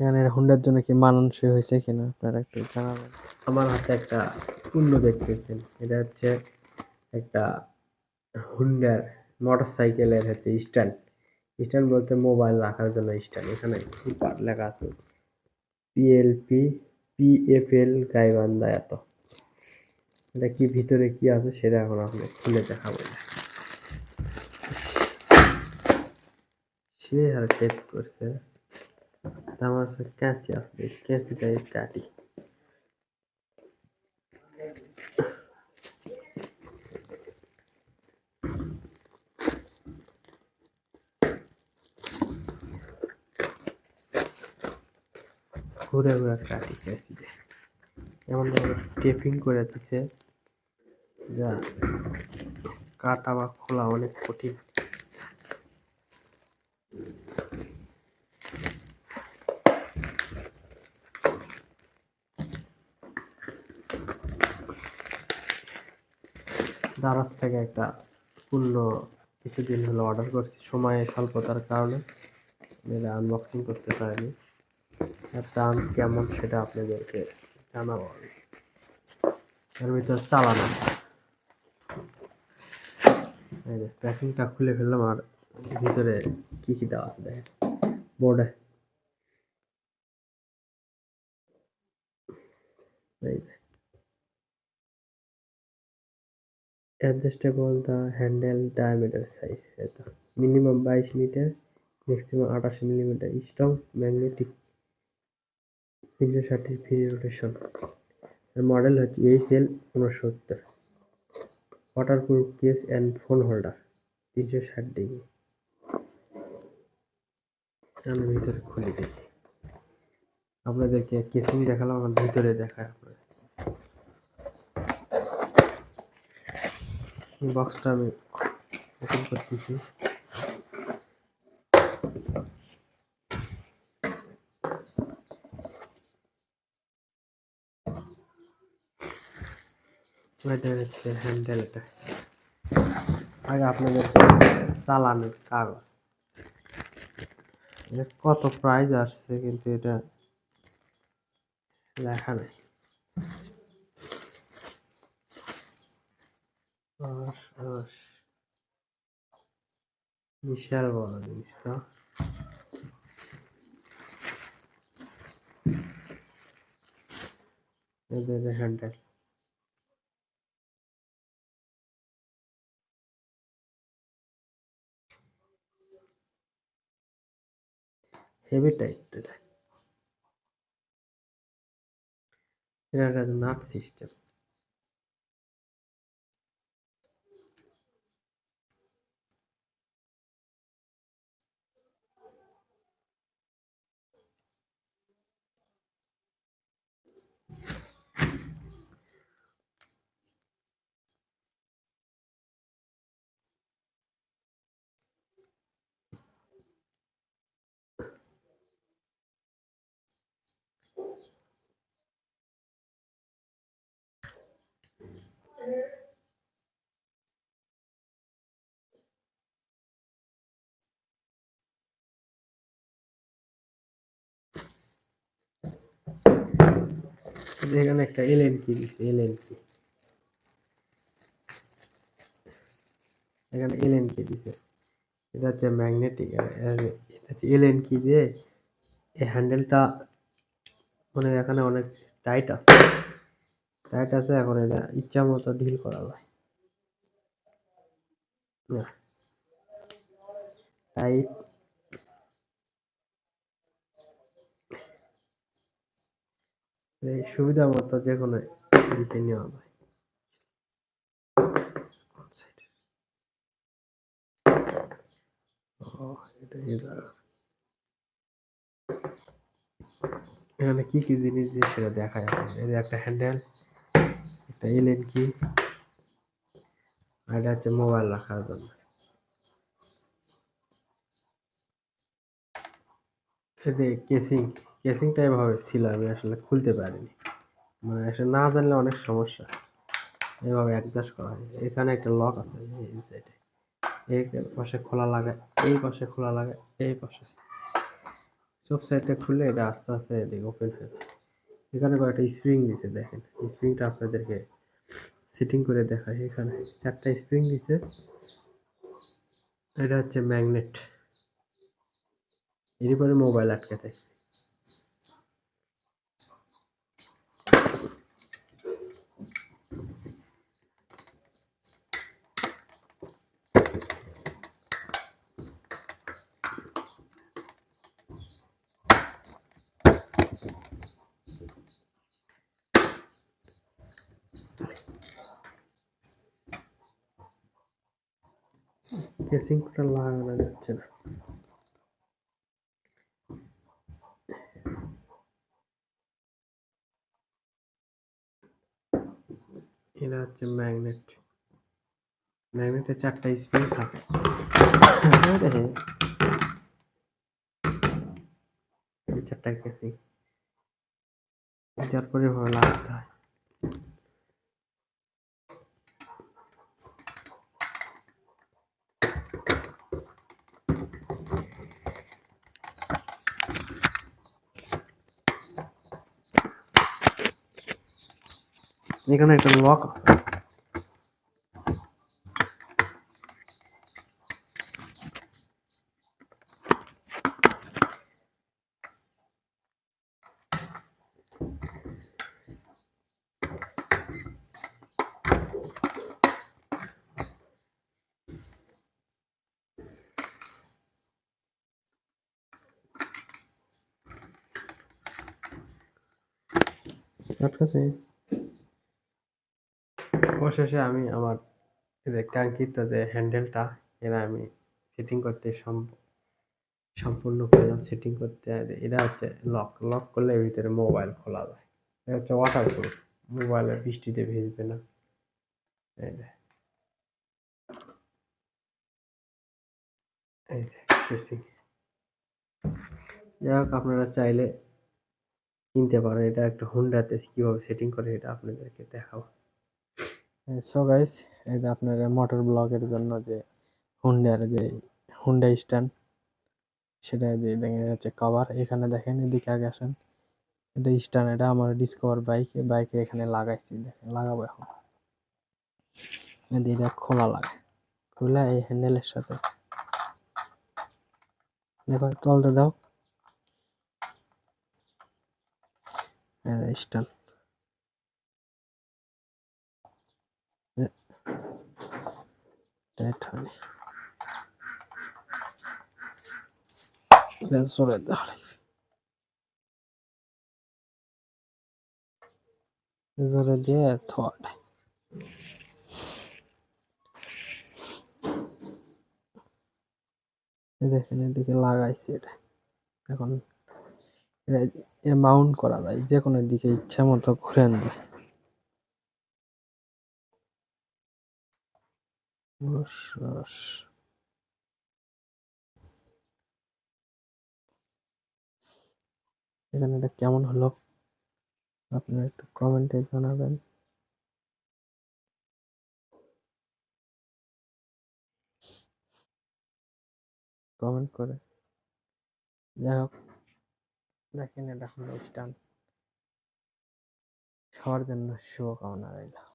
এখানে হুন্ডার জন্য কি মানানসই হয়েছে কিনা? আপনারা একটু জানাবেন। আমার হাতে একটা পণ্য দেখতেছেন। এটা হচ্ছে একটা হুন্ডার মোটর সাইকেলের হচ্ছে স্ট্যান্ড। স্ট্যান্ড বলতে মোবাইল রাখার জন্য স্ট্যান্ড। এখানে সুপার লেখা আছে, পিএলপি, পিএফএল গাইবান্ধা এত। এটা কি ভিতরে কি আছে সেটা এখন আপনি খুলে দেখাবো। সে আর টেপ করছে। কাছে ক্যাঁচি আছে ক্যাঁচিটাই কাটি ঘুরে ঘুরে কাটি ক্যাঁচি দিয়ে এমন ভাবে টেপিং করে দিছে যা কাটা বা খোলা অনেক কঠিন দারাজ থেকে একটা পূর্ণ কিছুদিন হলো অর্ডার করছি। সময়ে স্বল্পতার কারণে এটা আনবক্সিং করতে পারিনি। এর দাম কেমন সেটা আপনাদেরকে জানাব এর ভিতর চালানো। প্যাকিংটা খুলে ফেললাম আর ভিতরে কী কী দেওয়া আছে দেখেন। বোর্ডে এই যে দ্য হ্যান্ডেল ডায়ামিটার সাইজ এটা। মিনিমাম বাইশ মিটার, ম্যাক্সিমাম আঠাশ মিলিমিটার। স্ট্রং, ম্যাগনেটিক, তিনশো ষাটের ফ্রি রোটেশন। মডেল হচ্ছে এইচ এল উনসত্তর waterproof case and phone holder তিনশো ষাট ডিগ্রি। আমি ভিতরে খুলে দিই। আপনাদেরকে কেসিং দেখালাম, আমার ভিতরে দেখায় আপনাদের বক্সটা আমি ওপেন করতেছি। এটা হচ্ছে হ্যান্ডেলটা আগে আপনাদের চালানোর কত প্রাইস আসছে কিন্তু এটা লেখা নেই। দশ দশ বিশাল বড় জিনিস তো এদের হ্যান্ডেল হেভি টাইট এটা এটা একটা নাট সিস্টেম এখানে একটা এলএন কি দিচ্ছে এলএন কি এখানে এলএন কি দিচ্ছে এটা হচ্ছে ম্যাগনেটিক এটা হচ্ছে এলএন কি দিয়ে এই হ্যান্ডেলটা মানে এখানে অনেক টাইট আছে। টাইট আছে, এখন এটা ইচ্ছা মতো ঢিল করা যায়। এই সুবিধা মতো যে কোনো দিকে নেওয়া যায়। এখানে কি কি জিনিস সেটা দেখায় যে একটা হ্যান্ডেল এলএন কি? আর এটা হচ্ছে মোবাইল রাখার জন্য। যে কেসিং কেসিংটা এভাবে ছিল, আমি আসলে খুলতে পারিনি। মানে আসলে না জানলে অনেক সমস্যা। এভাবে অ্যাডজাস্ট করা হয়। এখানে একটা লক আছে এই সাইডে এই পাশে খোলা লাগে, এই পাশে খোলা লাগে, এই পাশে। চোপ সাইডটা খুলে এটা আস্তে আস্তে এদিকে ওপেন হয়ে এখানে কয়েকটা স্প্রিং দিছে, দেখেন। স্প্রিংটা আপনাদেরকে সিটিং করে দেখায় এখানে। চারটা স্প্রিং দিছে। এটা হচ্ছে ম্যাগনেট এর পরে মোবাইল আটকে থাকে কেসিংটা লাগানো যাচ্ছে না এটা হচ্ছে ম্যাগনেট ম্যাগনেটের চারটা স্প্রিং থাকে দেখে এই চারটা কেসিং যার পরে ভাবে লাগাতে হয় এখানে একটা লক আটকাছে অবশেষে আমি আমার যে কাঙ্ক্ষিত যে হ্যান্ডেলটা এরা আমি সেটিং করতে সম- সম্পূর্ণ করলাম সেটিং করতে এটা হচ্ছে লক লক করলে ভিতরে মোবাইল খোলা যায়। এটা হচ্ছে ওয়াটার প্রুফ মোবাইলে বৃষ্টিতে ভিজবে না। এই যাই হোক, আপনারা চাইলে কিনতে পারেন। এটা একটা হুন্ডাতে কীভাবে সেটিং করে, এটা আপনাদেরকে দেখাবো। সো গাইস এই যে আপনার মোটর ব্লকের জন্য যে হুন্ডার যে হুন্ডা স্ট্যান্ড সেটা দিয়ে দেখেন এটা হচ্ছে কভার এখানে দেখেন, এদিকে আগে আসেন। এটা স্ট্যান্ড এটা আমার ডিসকভার বাইক বাইকে এখানে লাগাইছি, দেখেন, লাগাবো এখন। এটা খোলা লাগে খোলা এই হ্যান্ডেলের সাথে। দেখো চলতে দাও। স্ট্যান্ড টাইট হয়নি এটা দেওয়া জোরে দিয়ে দেয়। দেখেন এদিকে লাগাইছি এটা এখন এটা মাউন্ট করা যায়, যে কোনো দিকে ইচ্ছা মতো ঘুরেন যায় রস। এখানে এটা কেমন হলো? আপনারা একটু কমেন্টে জানাবেন। কমেন্ট করে। যাই হোক, দেখেন এটা হলো স্টান সবার জন্য শুভকামনা রইল।